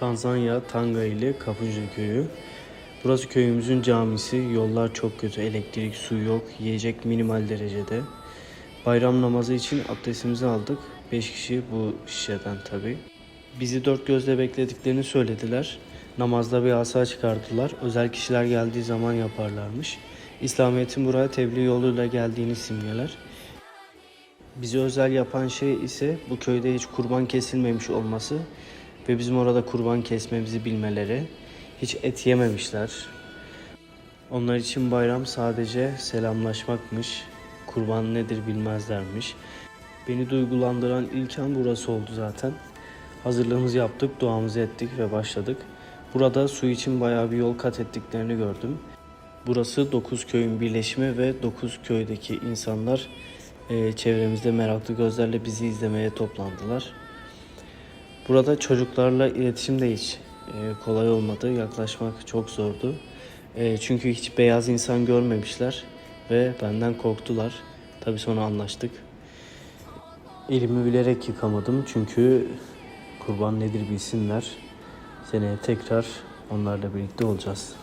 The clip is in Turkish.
Tanzanya Tanga ile Kapıcı köyü. Burası köyümüzün camisi. Yollar çok kötü. Elektrik, su yok. Yiyecek minimal derecede. Bayram namazı için abdestimizi aldık. 5 kişi bu şişeden tabi. Bizi dört gözle beklediklerini söylediler. Namazda bir asa çıkardılar. Özel kişiler geldiği zaman yaparlarmış. İslamiyet'in buraya tebliğ yoluyla geldiğini simgeler. Bizi özel yapan şey ise bu köyde hiç kurban kesilmemiş olması ve bizim orada kurban kesmemizi bilmeleri. Hiç et yememişler. Onlar için bayram sadece selamlaşmakmış. Kurban nedir bilmezlermiş. Beni duygulandıran ilk an burası oldu zaten. Hazırlığımızı yaptık, duamızı ettik ve başladık. Burada su için bayağı bir yol kat ettiklerini gördüm. Burası 9 köyün birleşimi ve 9 köydeki insanlar çevremizde meraklı gözlerle bizi izlemeye toplandılar. Burada çocuklarla iletişim de hiç e, kolay olmadı. Yaklaşmak çok zordu. E, çünkü hiç beyaz insan görmemişler ve benden korktular. Tabii sonra anlaştık. Elimi bilerek yıkamadım çünkü kurban nedir bilsinler. Seneye tekrar onlarla birlikte olacağız.